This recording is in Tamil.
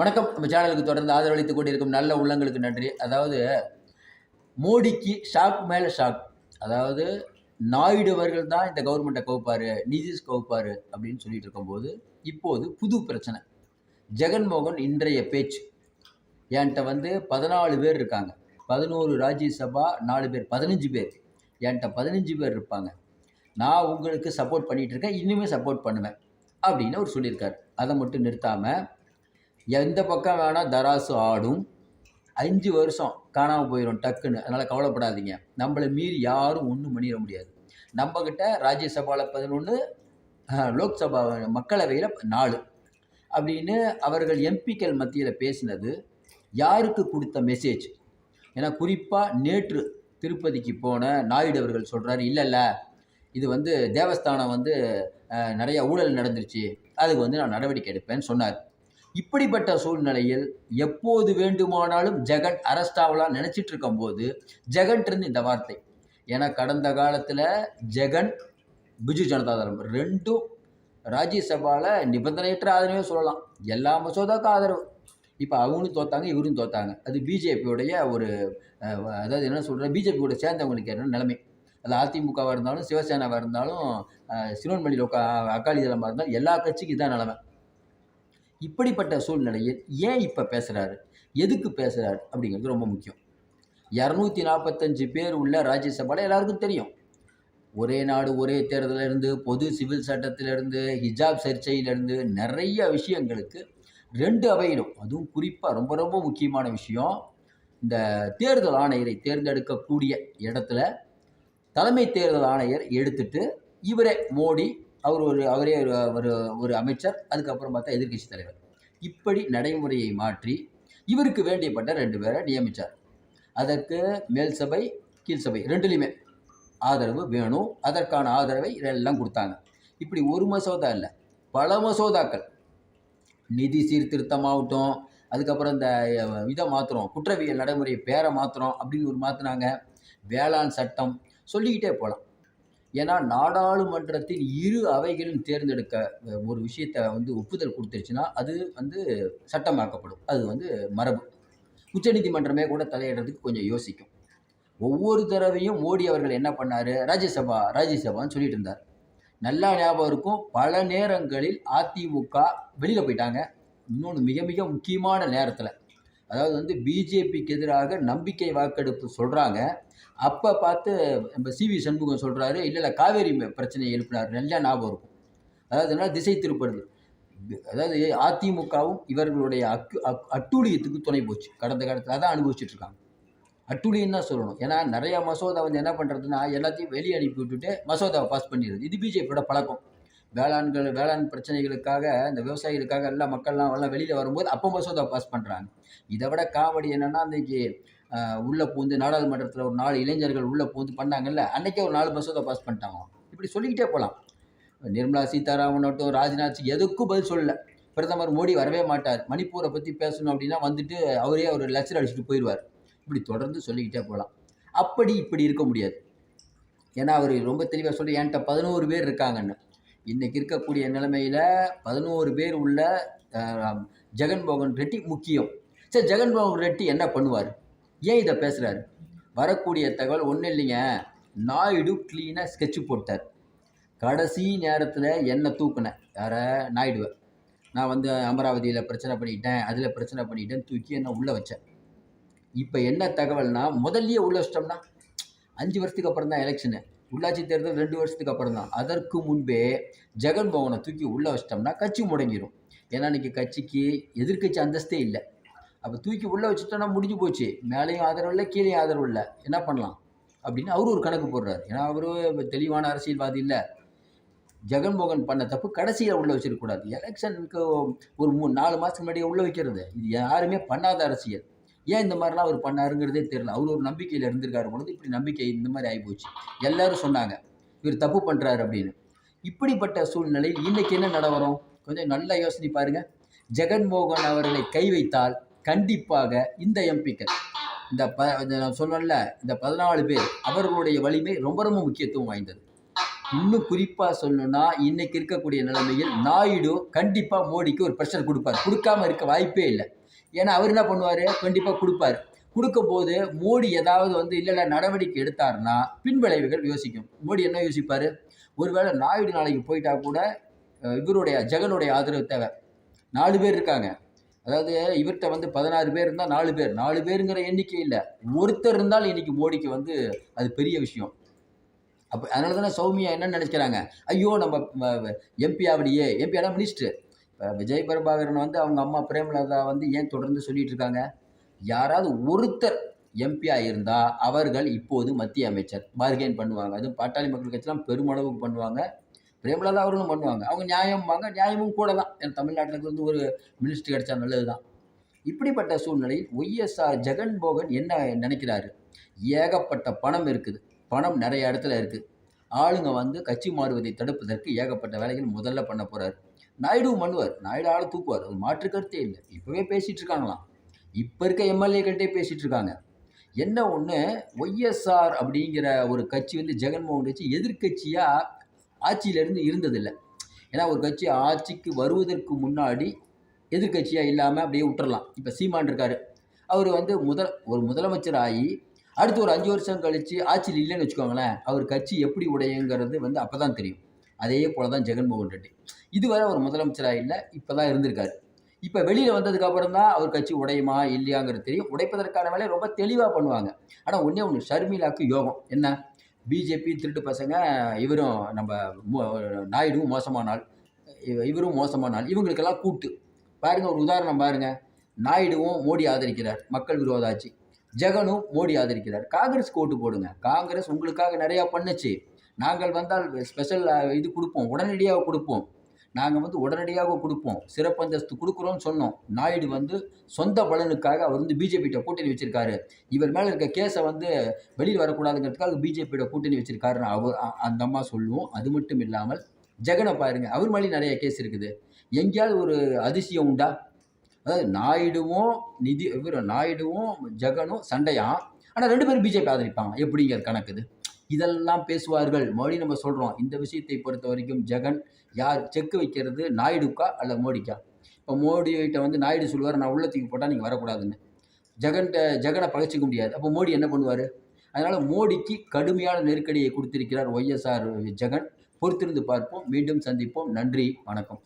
வணக்கம். நம்ம சேனலுக்கு தொடர்ந்து ஆதரவளித்துக் கொண்டிருக்கும் நல்ல உள்ளங்களுக்கு நன்றி. அதாவது மோடிக்கு ஷாக் மேலே ஷாக் அதாவது நாயுடு அவர்கள் தான் இந்த கவர்மெண்ட்டை கவுப்பார் நிதிஷ் கவுப்பார் அப்படின்னு சொல்லிட்டு இருக்கும்போது இப்போது புது பிரச்சனை. ஜெகன்மோகன் இன்றைய பேச்சு. என்கிட்ட வந்து பதினாலு பேர் இருக்காங்க. பதினோரு ராஜ்யசபா நாலு பேர் பதினஞ்சு பேர். என்கிட்ட பதினஞ்சு பேர் இருப்பாங்க. நான் உங்களுக்கு சப்போர்ட் பண்ணிகிட்டு இருக்கேன் இனிமேல் சப்போர்ட் பண்ணுவேன் அப்படின்னு அவர் சொல்லியிருக்காரு. அதை மட்டும் நிறுத்தாமல் எந்த பக்கம் வேணால் தராசு ஆடும். அஞ்சு வருஷம் காணாமல் போயிடும் டக்குன்னு. அதனால் கவலைப்படாதீங்க. நம்மளை மீறி யாரும் ஒன்றும் பண்ணிட முடியாது. நம்மக்கிட்ட ராஜ்யசபாவில் பதினொன்று லோக்சபா மக்களவையில் நாலு. அப்படின்னு அவர்கள் எம்பிக்கள் மத்தியில் பேசினது யாருக்கு கொடுத்த மெசேஜ் ஏன்னா குறிப்பாக நேற்று திருப்பதிக்கு போன நாயுடு அவர்கள் சொல்கிறாரு இல்லை இல்லை இது வந்து தேவஸ்தானம் வந்து நிறைய ஊழல் நடந்துருச்சு. அதுக்கு வந்து நான் நடவடிக்கை எடுப்பேன்னு சொன்னார். இப்படிப்பட்ட சூழ்நிலையில் எப்போது வேண்டுமானாலும் ஜெகன் அரெஸ்ட் ஆகலாம் நினச்சிட்டு இருக்கும்போது ஜெகன் இந்த வார்த்தை. ஏன்னா கடந்த காலத்தில் ஜெகன் பிஜு ஜனதாதளம் ரெண்டும் ராஜ்யசபாவில் நிபந்தனையற்ற ஆதரவே சொல்லலாம். எல்லா மசோதாவுக்கும் ஆதரவு. இப்போ அவங்களும் தோத்தாங்க இவரும் தோத்தாங்க. அது பிஜேபியோடைய ஒரு அதாவது என்ன சொல்கிற பிஜேபியோட சேர்ந்தவங்களுக்கு என்ன நிலைமை. அது அதிமுகவாக இருந்தாலும் சிவசேனாவாக இருந்தாலும் அஹ், சிரோன்மணி லோக்கா அகாலி தளமாக இருந்தாலும் எல்லா கட்சிக்கும் இதான் நிலைமை. இப்படிப்பட்ட சூழ்நிலையில் ஏன் இப்போ பேசுகிறாரு எதுக்கு பேசுகிறாரு அப்படிங்கிறது ரொம்ப முக்கியம். இரநூத்தி நாற்பத்தஞ்சு பேர் உள்ள ராஜ்யசபாவில் எல்லாருக்கும் தெரியும். ஒரே நாடு ஒரே தேர்தலிருந்து பொது சிவில் சட்டத்திலிருந்து ஹிஜாப் சர்ச்சையிலிருந்து நிறைய விஷயங்களுக்கு ரெண்டு அவையிலும் அதுவும் குறிப்பாக ரொம்ப ரொம்ப முக்கியமான விஷயம் இந்த தேர்தல் ஆணையரை தேர்ந்தெடுக்கக்கூடிய இடத்துல தலைமை தேர்தல் ஆணையர் எடுத்துட்டு இவரே மோடி அவர் ஒரு அவரே ஒரு ஒரு ஒரு அமைச்சர் அதுக்கப்புறம் பார்த்தா எதிர்க்கட்சி தலைவர். இப்படி நடைமுறையை மாற்றி இவருக்கு வேண்டியப்பட்ட ரெண்டு பேரை நியமித்தார் அதற்கு மேல் சபை கீழ் சபை ரெண்டுலேயுமே ஆதரவு வேணும். அதற்கான ஆதரவை எல்லாம் கொடுத்தாங்க. இப்படி ஒரு மசோதா இல்லை. பல மசோதாக்கள். நிதி சீர்திருத்தமாகட்டும் அதுக்கப்புறம் இந்த இதை மாற்றுறோம் குற்றவியல் நடைமுறை பேரை மாற்றுறோம் அப்படின்னு ஒரு மாற்றினாங்க வேளாண் சட்டம் சொல்லிக்கிட்டே போகலாம் ஏன்னா நாடாளுமன்றத்தின் இரு அவைகளும் தேர்ந்தெடுக்க ஒரு விஷயத்தை வந்து ஒப்புதல் கொடுத்துருச்சுன்னா அது வந்து சட்டமாக்கப்படும். அது வந்து மரபு. உச்சநீதிமன்றமே கூட தலையிடுறதுக்கு கொஞ்சம் யோசிக்கும். ஒவ்வொரு தடவையும் மோடி அவர்கள் என்ன பண்ணார்? ராஜ்யசபா ராஜ்யசபான்னு சொல்லிட்டு இருந்தார். நல்லா ஞாபகம் இருக்கும். பல நேரங்களில் அதிமுக வெளியில் போயிட்டாங்க. இன்னொன்று மிக மிக முக்கியமான நேரத்தில். அதாவது வந்து பிஜேபிக்கு எதிராக நம்பிக்கை வாக்கெடுப்பு சொல்கிறாங்க அப்போ பார்த்து நம்ம சிவி சண்முகம் சொல்கிறாரு இல்லை இல்லை காவேரி பிரச்சனையை எழுப்பினார். நல்லா ஞாபகம் இருக்கும். அதாவது என்ன திசை திருப்புறது. அதாவது அதிமுகவும் இவர்களுடைய அக்கு அக்- அட்டூழியத்துக்கு துணை போச்சு. கடந்த காலத்தில் அதான் அனுபவிச்சுட்டு இருக்காங்க. அட்டூழியம் தான் சொல்லணும். ஏன்னா நிறைய மசோதா வந்து என்ன பண்ணுறதுன்னா எல்லாத்தையும் வெளியே அனுப்பி விட்டுட்டு மசோதாவை பாஸ் பண்ணிடுது இது பிஜேபியோட பழக்கம். வேளாண்கள் வேளாண் பிரச்சனைகளுக்காக இந்த விவசாயிகளுக்காக எல்லா மக்கள்லாம் எல்லாம் வெளியில் வரும்போது அப்போ மசோதா பாஸ் பண்ணுறாங்க இதை விட காமெடி என்னென்னா அன்றைக்கி உள்ளே பூந்து நாடாளுமன்றத்தில் ஒரு நாலு இளைஞர்கள் உள்ளே பூந்து பண்ணாங்கல்ல அன்றைக்கே ஒரு நாலு மசோதா பாஸ் பண்ணிட்டாங்க. இப்படி சொல்லிக்கிட்டே போகலாம் நிர்மலா சீதாராமன் ஆகட்டும் ராஜ்நாத் சிங் எதுக்கும் பதில் சொல்லலை. பிரதமர் மோடி வரவே மாட்டார். மணிப்பூரை பற்றி பேசணும் அப்படின்னா வந்துட்டு அவரே ஒரு லட்சம் அடிச்சுட்டு போயிடுவார் இப்படி தொடர்ந்து சொல்லிக்கிட்டே போகலாம் அப்படி இப்படி இருக்க முடியாது. ஏன்னா அவர் ரொம்ப தெளிவாக சொல்லி என்கிட்ட பதினோரு பேர் இருக்காங்கன்னு. இன்றைக்கி இருக்கக்கூடிய நிலைமையில் பதினோரு பேர் உள்ள ஜெகன்மோகன் ரெட்டி முக்கியம். சரி ஜெகன்மோகன் ரெட்டி என்ன பண்ணுவார்? ஏன் இதை பேசுகிறாரு வரக்கூடிய தகவல் ஒன்றும் இல்லைங்க. நாயுடு க்ளீனாக ஸ்கெட்சு போட்டார். கடைசி நேரத்தில் என்னை தூக்குனேன் யார? நாயுடுவை. நான் வந்து அமராவதியில் பிரச்சனை பண்ணிட்டேன் அதில் பிரச்சனை பண்ணிட்டேன் தூக்கி என்ன உள்ளே வச்சேன். இப்போ என்ன தகவல்னா முதல்லயே உள்ள வச்சிட்டோம்னா அஞ்சு வருஷத்துக்கு அப்புறம் தான் எலெக்ஷனு உள்ளாட்சி தேர்தல் ரெண்டு வருஷத்துக்கு அப்புறம் தான் அதற்கு முன்பே ஜெகன்மோகனை தூக்கி உள்ளே வச்சிட்டோம்னா கட்சி முடங்கிடும் ஏன்னா இன்றைக்கி கட்சிக்கு எதிர்க்கட்சி அந்தஸ்தே இல்லை. அப்போ தூக்கி உள்ளே வச்சுட்டோம்னா முடிஞ்சு போச்சு. மேலேயும் ஆதரவு இல்லை கீழேயும் ஆதரவு இல்லை. என்ன பண்ணலாம்? அப்படின்னு அவரு ஒரு கணக்கு போடுறாரு. ஏன்னா அவரு தெளிவான அரசியல்வாதி இல்லை. ஜெகன்மோகன் பண்ண தப்பு கடைசியில் உள்ளே வச்சிருக்கக்கூடாது எலெக்ஷனுக்கு ஒரு மூணு நாலு மாதத்துக்கு முன்னாடியே உள்ளே வைக்கிறது. இது யாருமே பண்ணாத அரசியல். ஏன் இந்த மாதிரிலாம் அவர் பண்ணாருங்கிறதே தெரியல. அவர் ஒரு நம்பிக்கையில் இருந்திருக்காரு பொழுது இப்படி நம்பிக்கை இந்த மாதிரி ஆகிப்போச்சு எல்லாரும் சொன்னாங்க இவர் தப்பு பண்ணுறாரு அப்படின்னு. இப்படிப்பட்ட சூழ்நிலையில் இன்றைக்கி என்ன நடவரும் கொஞ்சம் நல்லா யோசனை பாருங்கள் ஜெகன்மோகன் அவர்களை கை வைத்தால் கண்டிப்பாக இந்த எம்பிக்கள் இந்த ப நான் சொன்னேன்ல இந்த பதினாலு பேர் அவர்களுடைய வலிமை ரொம்ப ரொம்ப முக்கியத்துவம் வாய்ந்தது. இன்னும் குறிப்பாக சொல்லணும்னா இன்னைக்கு இருக்கக்கூடிய நிலைமையில் நாயுடு கண்டிப்பாக மோடிக்கு ஒரு ப்ரெஷர் கொடுப்பார். கொடுக்காம இருக்க வாய்ப்பே இல்லை. ஏன்னா அவர் என்ன பண்ணுவார்? கண்டிப்பாக கொடுப்பாரு. கொடுக்கும்போது மோடி ஏதாவது வந்து இல்லை இல்லை நடவடிக்கை எடுத்தாருன்னா பின்விளைவுகள் யோசிக்கும். மோடி என்ன யோசிப்பார்? ஒருவேளை நாயுடு நாளைக்கு போயிட்டா கூட இவருடைய ஜெகனுடைய ஆதரவு தேவை. நாலு பேர் இருக்காங்க. அதாவது இவர்கிட்ட வந்து பதினாறு பேர் இருந்தால் நாலு பேர். நாலு பேருங்கிற எண்ணிக்கை இல்லை. ஒருத்தர் இருந்தால் இன்னைக்கு மோடிக்கு வந்து அது பெரிய விஷயம். அப்போ அதனால தானே சௌமியா என்ன நினைக்கிறாங்க ஐயோ நம்ம எம்பி ஆவடியே எம்பி ஆனால் மினிஸ்டர். இப்போ விஜய் பிரபாகரன் வந்து அவங்க அம்மா பிரேமலதா வந்து ஏன் தொடர்ந்து சொல்லிட்டு இருக்காங்க? யாராவது ஒருத்தர் எம்பியாக இருந்தால் அவர்கள் இப்போது மத்திய அமைச்சர் பார்கெயின் பண்ணுவாங்க. அதுவும் பாட்டாளி மக்கள் கட்சிலாம் பெருமளவுக்கு பண்ணுவாங்க. பிரேமலதா அவர்களும் பண்ணுவாங்க. அவங்க நியாயம்பாங்க நியாயமும் கூட தான் ஏன்னா தமிழ்நாட்டில் வந்து ஒரு மினிஸ்டர் கிடைச்சா நல்லது தான் இப்படிப்பட்ட சூழ்நிலையில் ஒய்எஸ்ஆர் ஜெகன்மோகன் என்ன நினைக்கிறாரு? ஏகப்பட்ட பணம் இருக்குது. பணம் நிறைய இடத்துல இருக்குது ஆளுங்க வந்து கட்சி மாறுவதை தடுப்பதற்கு ஏகப்பட்ட வேலைகள் முதல்ல பண்ண போகிறார் நாயுடுவும் பண்ணுவார் நாயுடு ஆளை தூக்குவார். அது மாற்று கருத்தே இல்லை. இப்போவே பேசிகிட்டு இருக்காங்களாம். இப்போ இருக்க எம்எல்ஏக்கிட்டே பேசிகிட்டு இருக்காங்க. என்ன ஒன்று ஒய்எஸ்ஆர் அப்படிங்கிற ஒரு கட்சி வந்து ஜெகன்மோகன் கட்சி எதிர்க்கட்சியாக ஆட்சியிலேருந்து இருந்ததில்லை. ஏன்னா ஒரு கட்சி ஆட்சிக்கு வருவதற்கு முன்னாடி எதிர்க்கட்சியாக இல்லாமல் அப்படியே விட்டுறலாம். இப்போ சீமான் இருக்கார். அவர் வந்து முதல் ஒரு முதலமைச்சர் ஆகி அடுத்து ஒரு அஞ்சு வருஷம் கழித்து ஆட்சியில் இல்லைன்னு வச்சுக்கோங்களேன். அவர் கட்சி எப்படி உடையங்கிறது வந்து அப்போ தான் தெரியும். அதே போல தான் ஜெகன்மோகன் ரெட்டி. இதுவரை அவர் முதலமைச்சராக இல்லை இப்போ தான் இருந்திருக்காரு. இப்போ வெளியில் வந்ததுக்கப்புறம் தான் அவர் கட்சி உடையுமா இல்லையாங்கிறது தெரியும். உடைப்பதற்கான வேலையை ரொம்ப தெளிவாக பண்ணுவாங்க. ஆனால் ஒன்றே ஒன்று ஷர்மிளாக்கு யோகம். என்ன? பிஜேபி திருட்டு பசங்க இவரும் நம்ம மோ- நாயுடுவும் மோசமான ஆள் இவ- இவரும் மோசமான ஆள் இவங்களுக்கெல்லாம் கூட்டு. பாருங்க ஒரு உதாரணம் பாருங்கள் நாயுடுவும் மோடி ஆதரிக்கிறார் மக்கள் விரோதாச்சு. ஜெகனும் மோடி ஆதரிக்கிறார். காங்கிரஸ் ஓட்டு போடுங்க. காங்கிரஸ் உங்களுக்காக நிறையா பண்ணுச்சு. நாங்கள் வந்தால் ஸ்பெஷல் இது கொடுப்போம். உடனடியாக கொடுப்போம். நாங்கள் வந்து உடனடியாக கொடுப்போம். சிறப்பு அந்தஸ்து கொடுக்குறோம்னு சொன்னோம். நாயுடு வந்து சொந்த பலனுக்காக அவர் வந்து பிஜேபியிட்ட கூட்டணி வச்சிருக்காரு. இவர் மேலே இருக்க கேஸை வந்து வெளியில் வரக்கூடாதுங்கிறதுக்காக பிஜேபியோட கூட்டணி வச்சிருக்காருன்னு அவர் அந்த அம்மா சொல்லுவோம். அது மட்டும் இல்லாமல் ஜெகனை பாருங்க அவர் மேலேயும் நிறைய கேஸ் இருக்குது. எங்கேயாவது ஒரு அதிசயம் உண்டா? அதாவது நாயுடுவும் நிதி இவர் நாயுடுவும் ஜெகனும் சண்டையாம் ஆனால் ரெண்டு பேரும் பிஜேபி ஆதரிப்பாங்க. எப்படிங்கிற கணக்குது இதெல்லாம் பேசுவார்கள். மோடி நம்ம சொல்கிறோம் இந்த விஷயத்தை பொறுத்த வரைக்கும் ஜெகன் யார் செக்கு வைக்கிறது நாயுடுக்கா அல்ல மோடிக்கா? இப்போ மோடிகிட்ட வந்து நாயுடு சொல்லுவார் நான் உள்ளத்துக்கு போட்டால் நீங்கள் வரக்கூடாதுன்னு. ஜெகன்கிட்ட ஜெகனை பகைச்சிக்க முடியாது. அப்போ மோடி என்ன பண்ணுவார்? அதனால் மோடிக்கு கடுமையான நெருக்கடியை கொடுத்திருக்கிறார் ஒய்எஸ்ஆர் ஜெகன். பொறுத்திருந்து பார்ப்போம். மீண்டும் சந்திப்போம். நன்றி வணக்கம்.